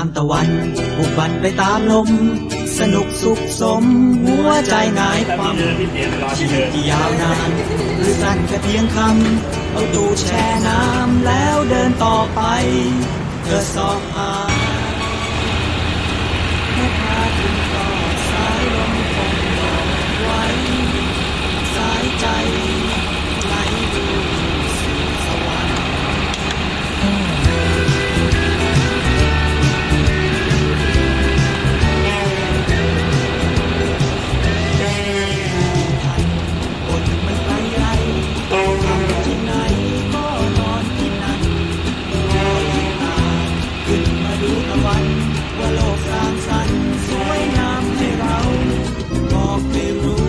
ามตะวันบุกบันไปตามลม สนุกสุขสม หัวใจนายความชีวิตที่ยาวนานหรือสั้นแค่เพียงคำเอาตูแช่น้ำแล้วเดินต่อไป เธอสอบหา ตะวันว่าโลกสร้างสรรค์สวยงามให้เราบอกให้รู้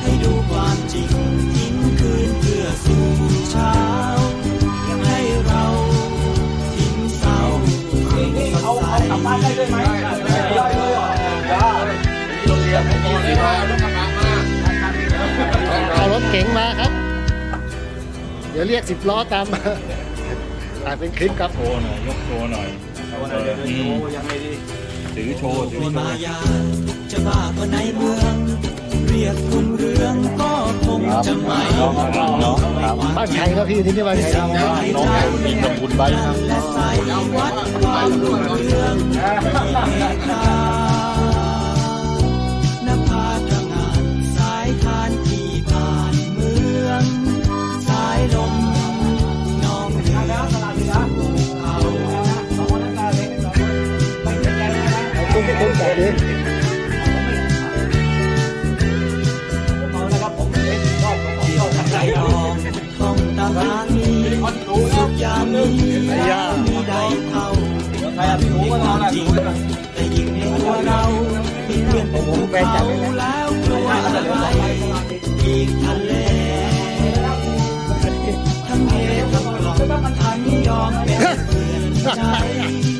ให้ดูความจริงทิ้งคืนเพื่อสู่เช้ายังให้เราทิ้งเศร้าเอาเอากลับบ้านได้ด้วยไหมได้เลยเหรอเอารถเก๋งมาครับ เดี๋ยวเรียกสิบล้อตามมา ถ่ายเป็นคลิปครับโชว์หน่อยยกโชว์หน่อยอืมถือโชว์ถือมีโชมาว์ยาจะบ้าก็ในเมือง เรียกคุณเรืองก็คงจะไม่บ้านใครครับพี่ที่นี่บ้านใครครับน้องมีตำบุญใบและใส่วัดความรุ่งเรือง จริงแต่ยิ่งในตัวเรามีเรื่องเป็นภูเขาแล้วกลัวอะไรอีกทะเลทั้งเฮทั้งกล่องทั้งยอมเป็นเพื่อนใจ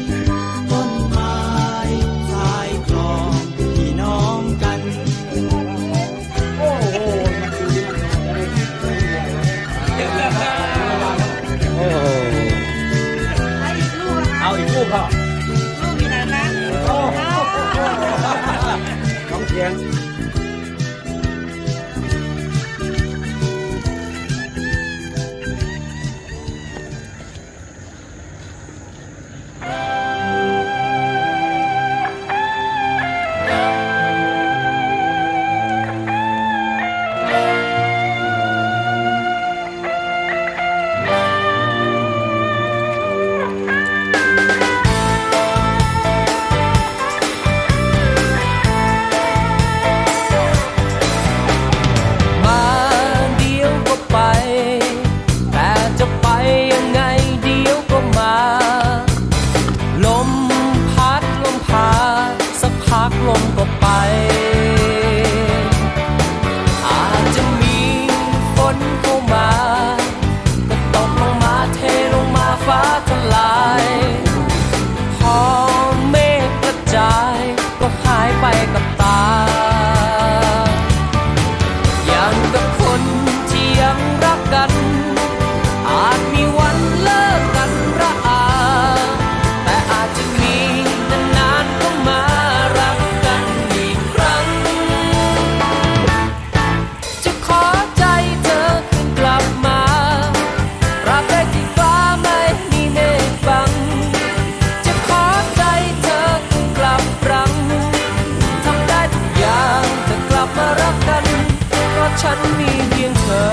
ฉันมีเพียงเธอ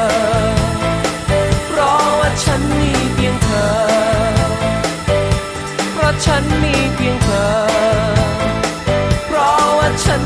เพราะว่าฉันมีเพียงเธอ เพราะฉันมีเพียงเธอ เพราะว่าฉัน